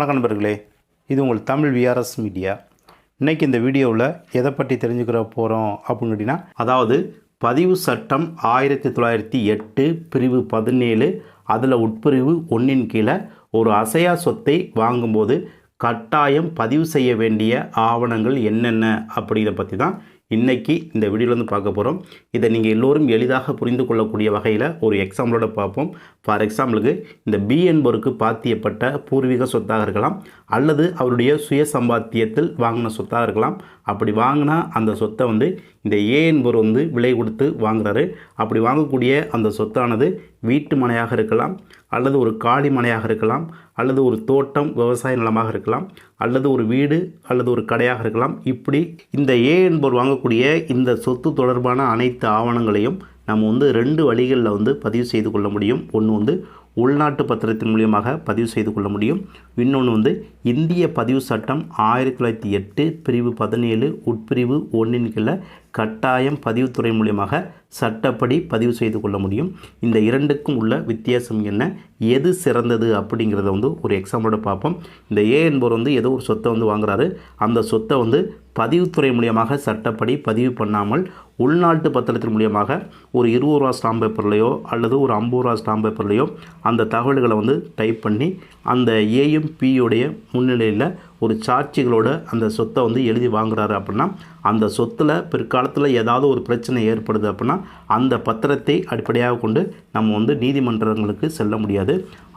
வணக்கம் நண்பர்களே இது உங்கள் தமிழ் விஆர்எஸ் மீடியா இன்றைக்கி இந்த வீடியோவில் எதை பற்றி தெரிஞ்சுக்கிற போகிறோம் அப்படின்னு கேட்டிங்கன்னா அதாவது பதிவு சட்டம் ஆயிரத்தி தொள்ளாயிரத்தி எட்டு பிரிவு பதினேழு அதில் உட்பிரிவு ஒன்றின் கீழே ஒரு அசையா சொத்தை வாங்கும்போது கட்டாயம் பதிவு செய்ய வேண்டிய ஆவணங்கள் என்னென்ன அப்படிங்கிறத பற்றி தான் இன்றைக்கி இந்த வீடியோவில் வந்து பார்க்க போகிறோம் இதை நீங்கள் எல்லோரும் எளிதாக புரிந்து கொள்ளக்கூடிய வகையில் ஒரு எக்ஸாம்பிளோட பார்ப்போம். ஃபார் எக்ஸாம்பிளுக்கு இந்த பி என்பவருக்கு பாத்தியப்பட்ட பூர்வீக சொத்தாக இருக்கலாம் அல்லது அவருடைய சுய சம்பாத்தியத்தில் வாங்கின சொத்தாக இருக்கலாம். அப்படி வாங்கினா அந்த சொத்தை வந்து இந்த ஏ என்பவர் வந்து விலை கொடுத்து வாங்குறாரு. அப்படி வாங்கக்கூடிய அந்த சொத்தானது வீட்டு மனையாக இருக்கலாம் அல்லது ஒரு காலி மனையாக இருக்கலாம் அல்லது ஒரு தோட்டம் விவசாய நிலமாக இருக்கலாம் அல்லது ஒரு வீடு அல்லது ஒரு கடையாக இருக்கலாம். இப்படி இந்த ஏ என்பவர் வாங்கக்கூடிய இந்த சொத்து தொடர்பான அனைத்து ஆவணங்களையும் நம்ம வந்து ரெண்டு வழிகளில் வந்து பதிவு செய்து கொள்ள முடியும். ஒன்று வந்து உள்நாட்டு பத்திரத்தின் மூலியமாக பதிவு செய்து கொள்ள முடியும். இன்னொன்று வந்து இந்திய பதிவு சட்டம் ஆயிரத்தி தொள்ளாயிரத்தி எட்டு பிரிவு பதினேழு உட்பிரிவு ஒன்றின் கீழே கட்டாயம் பதிவுத்துறை மூலியமாக சட்டப்படி பதிவு செய்து கொள்ள முடியும். இந்த இரண்டுக்கும் உள்ள வித்தியாசம் என்ன? எது சிறந்தது அப்படிங்கிறத வந்து ஒரு எக்ஸாம்பிளோட பார்ப்போம். இந்த ஏ என்பவர் வந்து ஏதோ ஒரு சொத்தை வந்து வாங்குறாரு. அந்த சொத்தை வந்து பதிவுத்துறை மூலியமாக சட்டப்படி பதிவு பண்ணாமல் உள்நாட்டு பத்திரத்தின் மூலியமாக ஒரு இருபது ரூபா ஸ்டாம்ப் பேப்பர்லையோ அல்லது ஒரு ஐம்பது ரூபா ஸ்டாம்ப் பேப்பர்லையோ அந்த தகவல்களை வந்து டைப் பண்ணி அந்த ஏயும் பியுடைய முன்னிலையில் ஒரு சாட்சிகளோட அந்த சொத்தை வந்து எழுதி வாங்குறாரு அப்படின்னா அந்த சொத்தில் பிற்காலத்தில் ஏதாவது ஒரு பிரச்சனை ஏற்படுது அப்படின்னா அந்த பத்திரத்தை அடிப்படையாக கொண்டு நம்ம வந்து நீதிமன்றங்களுக்கு செல்ல முடியாது.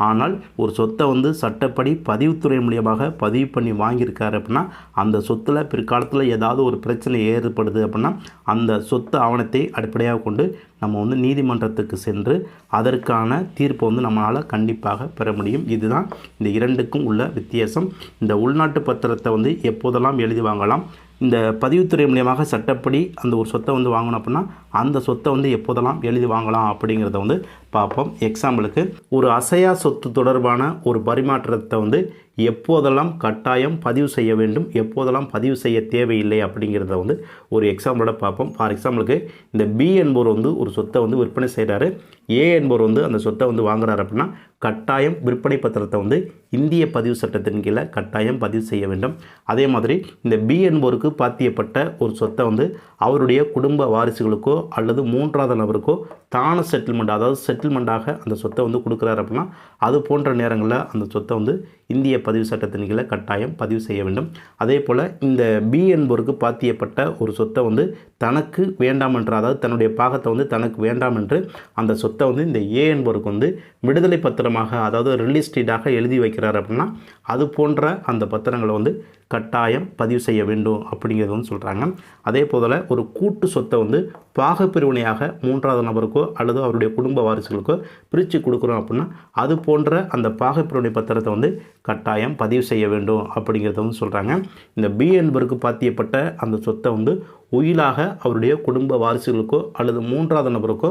ஆனால் ஒரு சொத்தை வந்து சட்டப்படி பதிவுத்துறை மூலியமாக பதிவு பண்ணி வாங்கியிருக்காரு அப்படின்னா அந்த சொத்தில் பிற்காலத்தில் ஏதாவது ஒரு பிரச்சனை ஏற்படுது அப்படின்னா அந்த சொத்து ஆவணத்தை அடிப்படையாக கொண்டு நம்ம வந்து நீதிமன்றத்துக்கு சென்று அதற்கான தீர்ப்பை வந்து நம்மளால் கண்டிப்பாக பெற முடியும். இதுதான் இந்த இரண்டுக்கும் உள்ள வித்தியாசம். இந்த உள்நாட்டு பத்திரத்தை வந்து எப்போதெல்லாம் எழுதி வாங்கலாம்? இந்த பதிவுத்துறை மூலியமாக சட்டப்படி அந்த ஒரு சொத்தை வந்து வாங்கணும் அப்படின்னா அந்த சொத்தை வந்து எப்போதெல்லாம் எழுதி வாங்கலாம் அப்படிங்கிறத வந்து பார்ப்போம். எக்ஸாம்பிளுக்கு ஒரு அசையா சொத்து தொடர்பான ஒரு பரிமாற்றத்தை வந்து எப்போதெல்லாம் கட்டாயம் பதிவு செய்ய வேண்டும் எப்போதெல்லாம் பதிவு செய்ய தேவையில்லை அப்படிங்கிறத வந்து ஒரு எக்ஸாம்பிளோட பார்ப்போம். ஃபார் எக்ஸாம்பிளுக்கு இந்த பி என்பவர் வந்து ஒரு சொத்தை வந்து விற்பனை செய்கிறாரு ஏ என்பவர் வந்து அந்த சொத்தை வந்து வாங்குறாரு அப்படின்னா கட்டாயம் விற்பனை பத்திரத்தை வந்து இந்திய பதிவு சட்டத்தின் கீழே கட்டாயம் பதிவு செய்ய வேண்டும். அதே மாதிரி இந்த பி என்பவருக்கு பாத்தியப்பட்ட ஒரு சொத்தை வந்து அவருடைய குடும்ப வாரிசுகளுக்கோ அல்லது மூன்றாவது நபருக்கோ தான செட்டில்மெண்ட் அதாவது செட்டில்மெண்ட்டாக அந்த சொத்தை வந்து கொடுக்குறாரு அப்படின்னா அது போன்ற நேரங்களில் அந்த சொத்தை வந்து இந்திய பதிவு சட்டத்தின் கீழே கட்டாயம் பதிவு செய்ய வேண்டும். அதே போல் இந்த பி என்பவருக்கு பாத்தியப்பட்ட ஒரு சொத்தை வந்து தனக்கு வேண்டாம் என்று அதாவது தன்னுடைய பாகத்தை வந்து தனக்கு வேண்டாம் என்று அந்த சொத்தை வந்து இந்த ஏ என்பவருக்கு வந்து விடுதலை பத்திரமாக அதாவது ரிலீஸ்டீடாக எழுதி வைக்கிறார் அப்படின்னா அது போன்ற அந்த பத்திரங்களை வந்து கட்டாயம் பதிவு செய்ய வேண்டும் அப்படிங்கிறது வந்து சொல்கிறாங்க அதே போல் ஒரு கூட்டு சொத்தை வந்து பாகப்பிரிவினையாக மூன்றாவது நபருக்கோ அல்லது அவருடைய குடும்ப வாரிசுகளுக்கோ பிரித்து கொடுக்குறோம் அப்படின்னா அது போன்ற அந்த பாகப்பிரிவினை பத்திரத்தை வந்து கட்டாயம் பதிவு செய்ய வேண்டும் அப்படிங்கிறத வந்து சொல்கிறாங்க இந்த பி என்பருக்கு பாத்தியப்பட்ட அந்த சொத்தை வந்து உயிலாக அவருடைய குடும்ப வாரிசுகளுக்கோ அல்லது மூன்றாவது நபருக்கோ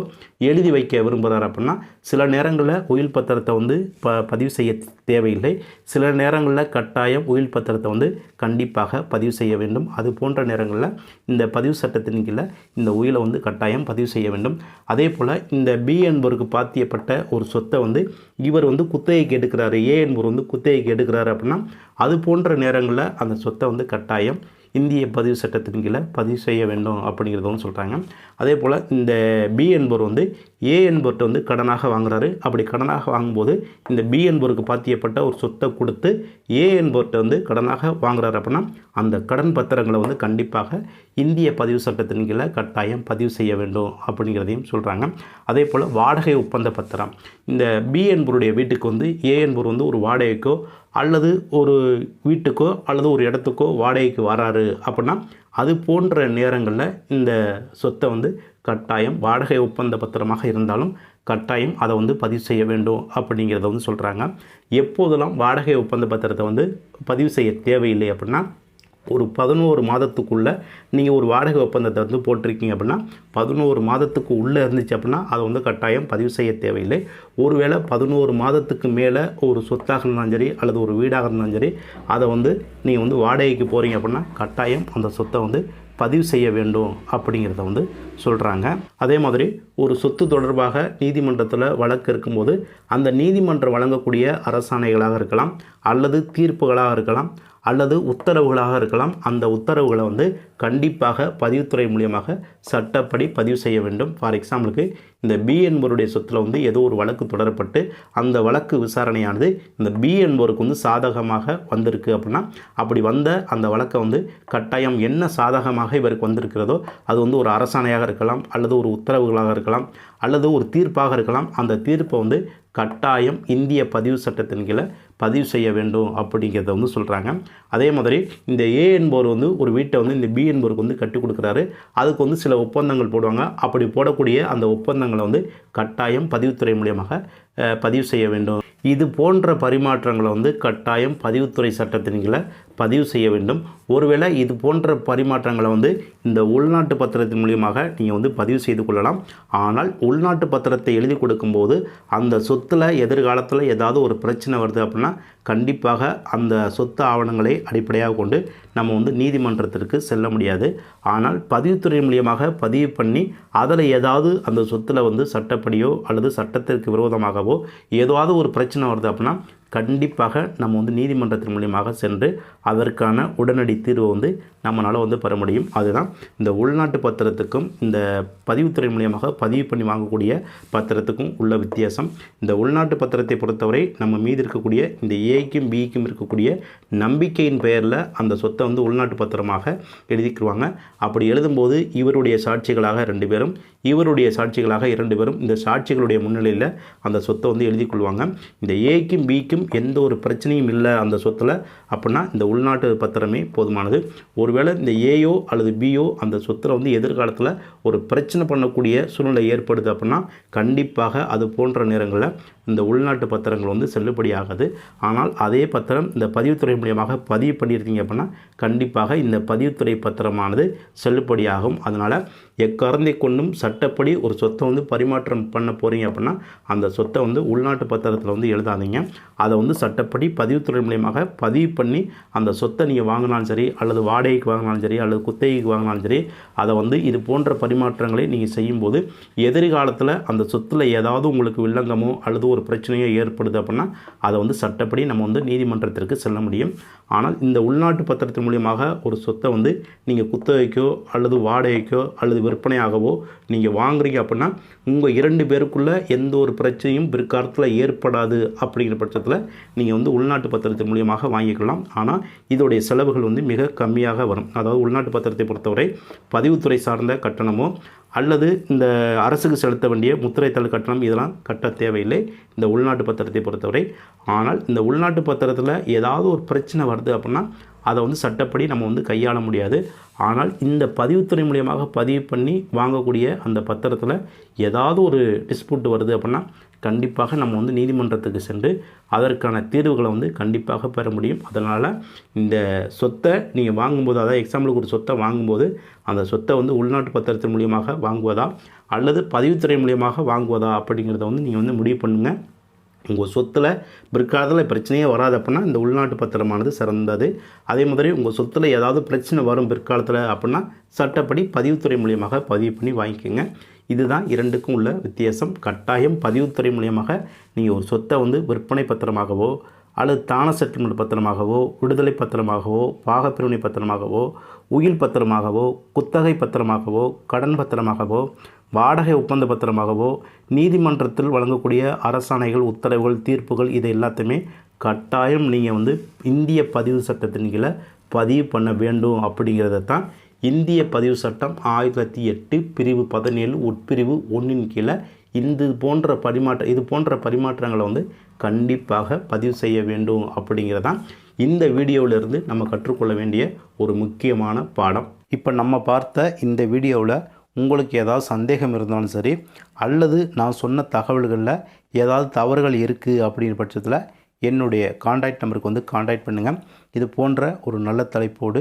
எழுதி வைக்க விரும்புகிறார் அப்படின்னா சில நேரங்களில் உயில் பத்திரத்தை வந்து ப பதிவு செய்ய தேவையில்லை. சில நேரங்களில் கட்டாயம் உயில் பத்திரத்தை வந்து கண்டிப்பாக பதிவு செய்ய வேண்டும். அது போன்ற நேரங்களில் இந்த பதிவு சட்டத்தின் கீழே இந்த உயிலை வந்து கட்டாயம் பதிவு செய்ய வேண்டும். அதே போல் இந்த பி என்பவருக்கு பாத்தியப்பட்ட ஒரு சொத்தை வந்து இவர் வந்து குத்தகைக்கு எடுக்கிறாரு. ஏ என்பவர் வந்து குத்தகைக்கு எடுக்கிறாரு அப்படின்னா அது போன்ற நேரங்களில் அந்த சொத்தை வந்து கட்டாயம் இந்திய பதிவு சட்டத்தின் கீழே பதிவு செய்ய வேண்டும் அப்படிங்கிறதும் சொல்கிறாங்க அதே போல் இந்த பி என்பவர் வந்து ஏ என்பவர்கிட்ட வந்து கடனாக வாங்குறாரு. அப்படி கடனாக வாங்கும்போது இந்த பி என்பவருக்கு பாத்தியப்பட்ட ஒரு சொத்தை கொடுத்து ஏ என்பவர்கிட்ட வந்து கடனாக வாங்குறாரு அப்படின்னா அந்த கடன் பத்திரங்களை வந்து கண்டிப்பாக இந்திய பதிவு சட்டத்தின் கீழே கட்டாயம் பதிவு செய்ய வேண்டும் அப்படிங்கிறதையும் சொல்கிறாங்க அதே போல் வாடகை ஒப்பந்த பத்திரம். இந்த பி என்பவருடைய வீட்டுக்கு வந்து ஏ என்பவர் வந்து ஒரு வாடகைக்கோ அல்லது ஒரு வீட்டுக்கோ அல்லது ஒரு இடத்துக்கோ வாடகைக்கு வராரு அப்படின்னா அது போன்ற நேரங்களில் இந்த சொத்தை வந்து கட்டாயம் வாடகை ஒப்பந்த பத்திரமாக இருந்தாலும் கட்டாயம் அதை வந்து பதிவு செய்ய வேண்டும் அப்படிங்கிறத வந்து சொல்கிறாங்க எப்போதெல்லாம் வாடகை ஒப்பந்த பத்திரத்தை வந்து பதிவு செய்ய தேவையில்லை அப்படின்னா ஒரு பதினோரு மாதத்துக்குள்ளே நீங்கள் ஒரு வாடகை ஒப்பந்தத்தை வந்து போட்டிருக்கீங்க அப்படின்னா பதினோரு மாதத்துக்கு உள்ளே இருந்துச்சு அப்படின்னா அதை வந்து கட்டாயம் பதிவு செய்ய தேவையில்லை. ஒருவேளை பதினோரு மாதத்துக்கு மேலே ஒரு சொத்தாக இருந்தாலும் சரி அல்லது ஒரு வீடாக இருந்தாலும் சரி அதை வந்து நீங்கள் வந்து வாடகைக்கு போகிறீங்க அப்படின்னா கட்டாயம் அந்த சொத்தை வந்து பதிவு செய்ய வேண்டும் அப்படிங்கிறத வந்து சொல்கிறாங்க அதே மாதிரி ஒரு சொத்து தொடர்பாக நீதிமன்றத்தில் வழக்கு இருக்கும்போது அந்த நீதிமன்றம் வழங்கக்கூடிய அரசாணைகளாக இருக்கலாம் அல்லது தீர்ப்புகளாக இருக்கலாம் அல்லது உத்தரவுகளாக இருக்கலாம். அந்த உத்தரவுகளை வந்து கண்டிப்பாக பதிவுத்துறை மூலியமாக சட்டப்படி பதிவு செய்ய வேண்டும். ஃபார் எக்ஸாம்பிளுக்கு இந்த பி என்பவருடைய சொத்தில் வந்து ஏதோ ஒரு வழக்கு தொடரப்பட்டு அந்த வழக்கு விசாரணையானது இந்த பி என்பவருக்கு வந்து சாதகமாக வந்திருக்கு அப்படின்னா அப்படி வந்த அந்த வழக்கை வந்து கட்டாயம் என்ன சாதகமாக இவருக்கு வந்திருக்கிறதோ அது வந்து ஒரு அரசாணையாக இருக்கலாம் அல்லது ஒரு உத்தரவுகளாக இருக்கலாம் அல்லது ஒரு தீர்ப்பாக இருக்கலாம். அந்த தீர்ப்பை வந்து கட்டாயம் இந்திய பதிவு சட்டத்தின் கீழே பதிவு செய்ய வேண்டும் அப்படிங்கிறத வந்து சொல்கிறாங்க அதே மாதிரி இந்த ஏ என்பவர் வந்து ஒரு வீட்டை வந்து இந்த பி என்பவருக்கு வந்து கட்டி கொடுக்குறாரு. அதுக்கு வந்து சில ஒப்பந்தங்கள் போடுவாங்க. அப்படி போடக்கூடிய அந்த ஒப்பந்தங்களை வந்து கட்டாயம் பதிவுத்துறை மூலியமாக பதிவு செய்ய வேண்டும். இது போன்ற பரிமாற்றங்களை வந்து கட்டாயம் பதிவுத்துறை சட்டத்தின் கீழே பதிவு செய்ய வேண்டும். ஒருவேளை இது போன்ற பரிமாற்றங்களை வந்து இந்த உள்நாட்டு பத்திரத்தின் மூலியமாக நீங்கள் வந்து பதிவு செய்து கொள்ளலாம். ஆனால் உள்நாட்டு பத்திரத்தை எழுதி கொடுக்கும்போது அந்த சொத்தில் எதிர்காலத்தில் ஏதாவது ஒரு பிரச்சனை வருது அப்படின்னா கண்டிப்பாக அந்த சொத்து ஆவணங்களை அடிப்படையாக கொண்டு நம்ம வந்து நீதிமன்றத்திற்கு செல்ல முடியாது. ஆனால் பதிவுத்துறை மூலியமாக பதிவு பண்ணி அதில் ஏதாவது அந்த சொத்தில் வந்து சட்டப்படியோ அல்லது சட்டத்திற்கு விரோதமாக விரோதமாகவோ ஏதாவது ஒரு பிரச்சனை வருது அப்படின்னா கண்டிப்பாக நம்ம வந்து நீதிமன்றத்தின் மூலியமாக சென்று அதற்கான உடனடி தீர்வை வந்து நம்மளால் வந்து பெற முடியும். அதுதான் இந்த உள்நாட்டு பத்திரத்துக்கும் இந்த பதிவுத்துறை மூலியமாக பதிவு பண்ணி வாங்கக்கூடிய பத்திரத்துக்கும் உள்ள வித்தியாசம். இந்த உள்நாட்டு பத்திரத்தை பொறுத்தவரை நம்ம மீது இருக்கக்கூடிய இந்த ஏக்கும் பிக்கும் இருக்கக்கூடிய நம்பிக்கையின் பெயரில் அந்த சொத்தை வந்து உள்நாட்டு பத்திரமாக எழுதிக்கிடுவாங்க அப்படி எழுதும்போது இவருடைய சாட்சிகளாக ரெண்டு பேரும் இவருடைய சாட்சிகளாக இரண்டு பேரும் இந்த சாட்சிகளுடைய முன்னிலையில் அந்த சொத்தை வந்து எழுதி கொள்வாங்க இந்த ஏக்கும் பிக்கும் எந்த ஒரு பிரச்சனையும் இல்லை அந்த சொத்தில் அப்படின்னா இந்த உள்நாட்டு பத்திரமே போதுமானது. ஒருவேளை இந்த ஏயோ அல்லது பியோ அந்த சொத்தில் வந்து எதிர்காலத்தில் ஒரு பிரச்சனை பண்ணக்கூடிய சூழ்நிலை ஏற்படுது அப்படின்னா கண்டிப்பாக அது போன்ற நேரங்களில் இந்த உள்நாட்டு பத்திரங்கள் வந்து செல்லுபடியாகாது. ஆனால் அதே பத்திரம் இந்த பதிவுத்துறை மூலியமாக பதிவு பண்ணியிருந்தீங்க அப்படின்னா கண்டிப்பாக இந்த பதிவுத்துறை பத்திரமானது செல்லுபடியாகும். அதனால் எக்காரணத்தை கொண்டும் சட்டப்படி ஒரு சொத்தை வந்து பரிமாற்றம் பண்ண போகிறீங்க அப்படின்னா அந்த சொத்தை வந்து உள்நாட்டு பத்திரத்தில் வந்து எழுதாதீங்க. அதை வந்து சட்டப்படி பதிவுத்துறை மூலியமாக பதிவு பண்ணி அந்த சொத்தை நீங்கள் வாங்கினாலும் சரி அல்லது வாடகைக்கு வாங்கினாலும் சரி அல்லது குத்தகைக்கு வாங்கினாலும் சரி அதை வந்து இது போன்ற பரிமாற்றங்களை நீங்கள் செய்யும்போது எதிர்காலத்தில் அந்த சொத்தில் ஏதாவது உங்களுக்கு வில்லங்கமோ அல்லது ஒரு பிரச்சனையோ ஏற்படுது அப்படின்னா அதை வந்து சட்டப்படி நம்ம வந்து நீதிமன்றத்திற்கு செல்ல முடியும். ஆனால் இந்த உள்நாட்டு பத்திரத்தின் மூலியமாக ஒரு சொத்தை வந்து நீங்கள் குத்தகைக்கோ அல்லது வாடகைக்கோ அல்லது விற்பனையாகவோ நீங்கள் வாங்குறீங்க அப்படின்னா உங்கள் இரண்டு பேருக்குள்ளே எந்த ஒரு பிரச்சனையும் பிற்காலத்தில் ஏற்படாது அப்படிங்கிற பட்சத்தில் நீங்கள் வந்து உள்நாட்டு பத்திரத்தின் மூலியமாக வாங்கிக்கலாம். ஆனால் இதோடைய செலவுகள் வந்து மிக கம்மியாக வரும். அதாவது உள்நாட்டு பத்திரத்தை பொறுத்தவரை பதிவுத்துறை சார்ந்த கட்டணமோ அல்லது இந்த அரசுக்கு செலுத்த வேண்டிய முத்திரைத்தல் கட்டணம் இதெல்லாம் கட்ட தேவையில்லை. இந்த உள்நாட்டு பத்திரத்தை பொறுத்தவரை. ஆனால் இந்த உள்நாட்டு பத்திரத்தில் ஏதாவது ஒரு பிரச்சனை வருது அப்படின்னா அதை வந்து சட்டப்படி நம்ம வந்து கையாள முடியாது. ஆனால் இந்த பதிவுத்துறை மூலியமாக பதிவு பண்ணி வாங்கக்கூடிய அந்த பத்திரத்தில் ஏதாவது ஒரு டிஸ்பியூட் வருது அப்படின்னா கண்டிப்பாக நம்ம வந்து நீதிமன்றத்துக்கு சென்று அதற்கான தீர்வுகளை வந்து கண்டிப்பாக பெற முடியும். அதனால் இந்த சொத்தை நீங்கள் வாங்கும்போது அதாவது எக்ஸாம்பிளுக்கு ஒரு சொத்தை வாங்கும்போது அந்த சொத்தை வந்து உள்நாட்டு பத்திரத்தின் மூலியமாக வாங்குவதா அல்லது பதிவுத்துறை மூலியமாக வாங்குவதா அப்படிங்கிறத வந்து நீங்கள் வந்து முடிவு பண்ணுங்கள் உங்கள் சொத்தில் பிற்காலத்தில் பிரச்சனையே வராது அப்படின்னா இந்த உள்நாட்டு பத்திரமானது சிறந்தது. அதே மாதிரி உங்கள் சொத்தில் ஏதாவது பிரச்சனை வரும் பிற்காலத்தில் அப்படின்னா சட்டப்படி பதிவுத்துறை மூலியமாக பதிவு பண்ணி வாங்கிக்கோங்க. இதுதான் இரண்டுக்கும் உள்ள வித்தியாசம். கட்டாயம் பதிவுத்துறை மூலியமாக நீங்கள் ஒரு சொத்தை வந்து விற்பனை பத்திரமாகவோ அல்லது தான செட்டில்மெண்ட் பத்திரமாகவோ விடுதலை பத்திரமாகவோ பாகப்பிரிவினை பத்திரமாகவோ உயில் பத்திரமாகவோ குத்தகை பத்திரமாகவோ கடன் பத்திரமாகவோ வாடகை ஒப்பந்த பத்திரமாகவோ நீதிமன்றத்தில் வழங்கக்கூடிய அரசாணைகள் உத்தரவுகள் தீர்ப்புகள் இது எல்லாத்தையுமே கட்டாயம் நீங்கள் வந்து இந்திய பதிவு சட்டத்தின் கீழே பதிவு பண்ண வேண்டும் அப்படிங்கிறத தான் இந்திய பதிவு சட்டம் ஆயிரத்தி தொள்ளாயிரத்தி எட்டு பிரிவு பதினேழு உட்பிரிவு ஒன்றின் கீழே இந்த போன்ற பரிமாற்ற இது போன்ற பரிமாற்றங்களை வந்து கண்டிப்பாக பதிவு செய்ய வேண்டும் அப்படிங்கிறதான் இந்த வீடியோவிலிருந்து நம்ம கற்றுக்கொள்ள வேண்டிய ஒரு முக்கியமான பாடம். இப்போ நம்ம பார்த்த இந்த வீடியோவில் உங்களுக்கு ஏதாவது சந்தேகம் இருந்தாலும் சரி அல்லது நான் சொன்ன தகவல்களில் ஏதாவது தவறுகள் இருக்குது அப்படிங்கிற பட்சத்தில் என்னுடைய காண்டாக்ட் நம்பருக்கு வந்து காண்டாக்ட் பண்ணுங்கள் இது போன்ற ஒரு நல்ல தலைப்போடு